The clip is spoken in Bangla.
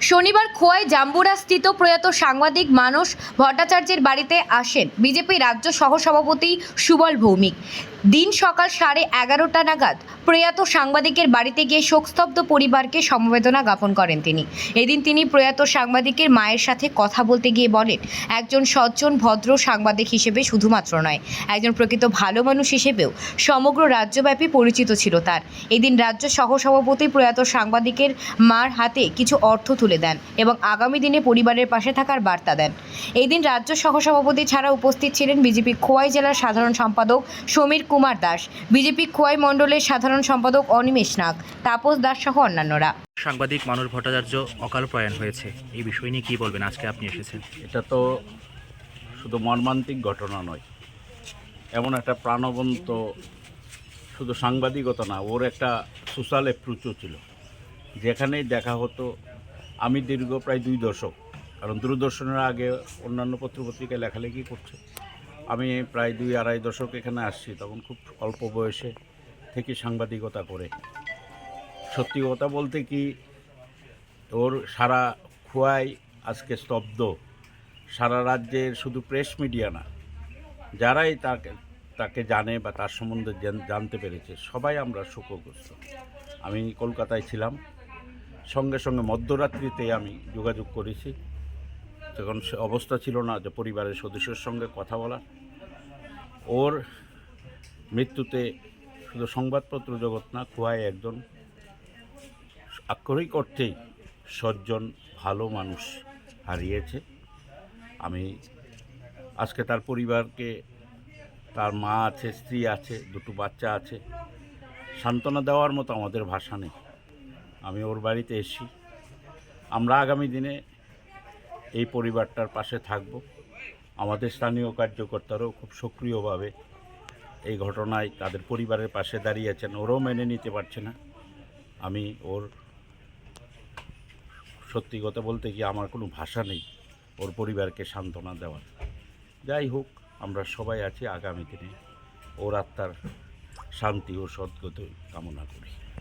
শনিবার খোয়াই জাম্বুরাস্থিত প্রয়াত সাংবাদিক মানস ভট্টাচার্যের বাড়িতে আসেন বিজেপি রাজ্য সহসভাপতি সুবল ভৌমিক। দিন সকাল সাড়ে এগারোটা নাগাদ প্রয়াত সাংবাদিকের বাড়িতে গিয়ে শোকস্তব্ধ পরিবারকে সমবেদনা জ্ঞাপন করেন তিনি। এদিন তিনি প্রয়াত সাংবাদিকের মায়ের সাথে কথা বলতে গিয়ে বলেন, একজন সজ্জন, ভদ্র সাংবাদিক হিসেবে শুধুমাত্র নয়, একজন প্রকৃত ভালো মানুষ হিসেবেও সমগ্র রাজ্যব্যাপী পরিচিত ছিল তার। এদিন রাজ্য সহসভাপতি প্রয়াত সাংবাদিকের মার হাতে কিছু অর্থ তুলে দেন এবং আগামী দিনে পরিবারের পাশে থাকার বার্তা দেন। এই দিন রাজ্য সহসভাপতি ছাড়া উপস্থিত ছিলেন বিজেপি খোয়াই জেলার সাধারণ সম্পাদক সমীর কুমার দাস। বিজেপি খোয়াই মণ্ডলের সাধারণ সম্পাদক অনিমেষ নাগ তাপস দাস সহ অন্যান্যরা। সাংবাদিক মানুষ ভট্টাচার্য অকাল প্রয়াণ হয়েছে। এই বিষয় নিয়ে কি বলবেন? আজকে আপনি এসেছেন। এটা তো শুধু মর্মান্তিক ঘটনা নয়। এমন একটা প্রাণবন্ত শুধু সাংবাদিকতা না ওর একটা সোশ্যাল অ্যাপ্রোচও ছিল। যেখানেই দেখা হতো আমি দীর্ঘ প্রায় দুই দশক কারণ দূরদর্শনের আগে অন্যান্য পত্রপত্রিকায় লেখালেখি করছে। আমি প্রায় দুই আড়াই দশক এখানে আসছি, তখন খুব অল্প বয়সে থেকে সাংবাদিকতা করে। সত্যি কথা বলতে কি, ওর সারা খোয়াই আজকে স্তব্ধ। সারা রাজ্যের শুধু প্রেস মিডিয়া না, যারাই তাকে তাকে জানে বা তার সম্বন্ধে জানতে পেরেছে, সবাই আমরা শোকগ্রস্ত। আমি কলকাতায় ছিলাম, সঙ্গে সঙ্গে মধ্যরাত্রিতে আমি যোগাযোগ করেছি। তখন সে অবস্থা ছিল না যে পরিবারের সদস্যের সঙ্গে কথা বলা ওর মৃত্যুতে শুধু সংবাদপত্র জগৎ না খোয়ায় একজন আক্ষরিক অর্থেই সজ্জন, ভালো মানুষ হারিয়েছে। আমি আজকে তার পরিবারকে, তার মা আছে, স্ত্রী আছে, দুটো বাচ্চা আছে, সান্ত্বনা দেওয়ার মতো আমাদের ভাষা নেই। আমি ওর বাড়িতে এসি আমরা আগামী দিনে এই পরিবারটার পাশে থাকব। আমাদের স্থানীয় কার্যকর্তারাও খুব সক্রিয়ভাবে এই ঘটনায় তাদের পরিবারের পাশে দাঁড়িয়েছেন ওরও মেনে নিতে পারছে না। আমি ওর সত্যি কথা বলতে কি আমার কোনো ভাষা নেই। ওর পরিবারকে সান্ত্বনা দেওয়ার। যাই হোক, আমরা সবাই আছি আগামী দিনে। ওর আত্মার শান্তি ও সদ্গতি কামনা করি।